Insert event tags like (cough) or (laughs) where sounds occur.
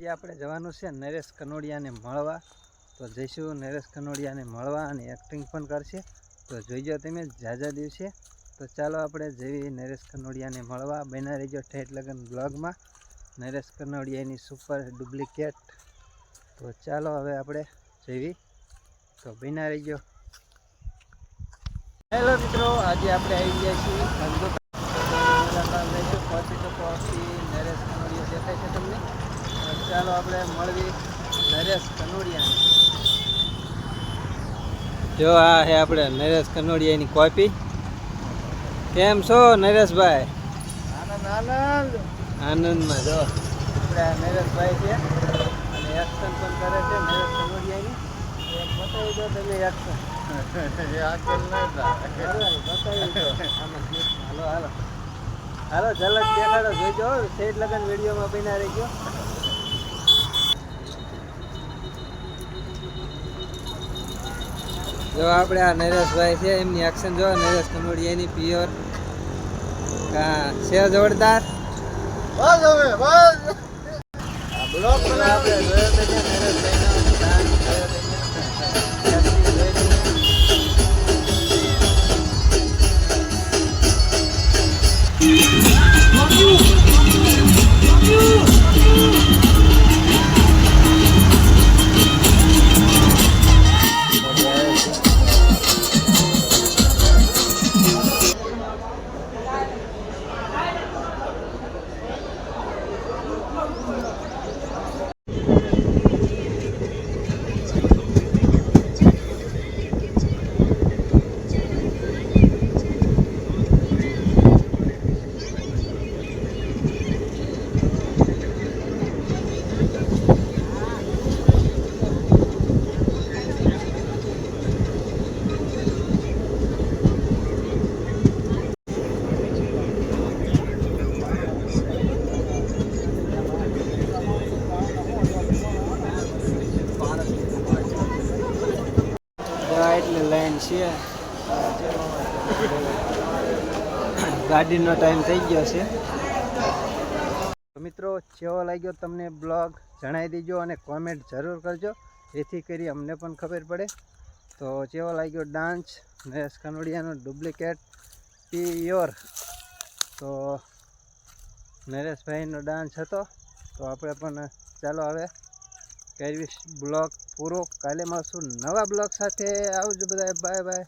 જે આપણે જવાનું છે નરેશ કનોડિયાને મળવા, તો જઈશું નરેશ કનોડિયાને મળવા અને એક્ટિંગ પણ કરશે. તો જોઈજો તમે ઝાઝા દિવસે. તો ચાલો આપણે જેવી નરેશ કનોડિયાને મળવા. બના રહીજો ઠેઠ લગન બ્લોગમાં. નરેશ કનોડિયાની સુપર ડુપ્લિકેટ. તો ચાલો હવે આપણે જેવી તો બના રહીજો. હેલો મિત્રો, આજે આપણે આવી ગયા છીએ. નરેશ કનોડિયા દેખાય છે તમને તો ચાલો આપણે મળવી નરેશ કનોડિયાની. જો આ છે આપણે નરેશ કનોડિયાની કોપી કેમ છો નરેશભાઈ? આનંદ આનંદ. આનંદમાં જો. આપણે નરેશભાઈ છે અને એક્શન પણ કરે છે નરેશ કનોડિયાની. બતાવી દો તમે (laughs) એક્શન. હાલો હાલો હાલો. ઝલક દેખાડો જોઈજો સેટ લગન વિડીયોમાં બના રહી ગયો જો આપણે આ નરેશભાઈ છે એમની એક્શન જો નરેશ કનોડિયાની પિયોર હા છે જોરદાર. બસ હવે બસ. બ્લોક બનાવે આપણે ગાડીનો ટાઈમ થઈ ગયો છે. મિત્રો, કેવો લાગ્યો તમને બ્લોગ? જણાવી દેજો અને કોમેન્ટ જરૂર કરજો. જેથી કરી અમને પણ ખબર પડે. તો કેવો લાગ્યો ડાન્સ નરેશ કનોડિયાનો ડુપ્લિકેટ પ્યોર. તો નરેશભાઈનો ડાન્સ હતો. તો આપણે પણ, ચાલો હવે કરવી બ્લોગ પૂરો. કાલે મળશું નવા બ્લોગ સાથે. આવજો બધા બાય બાય.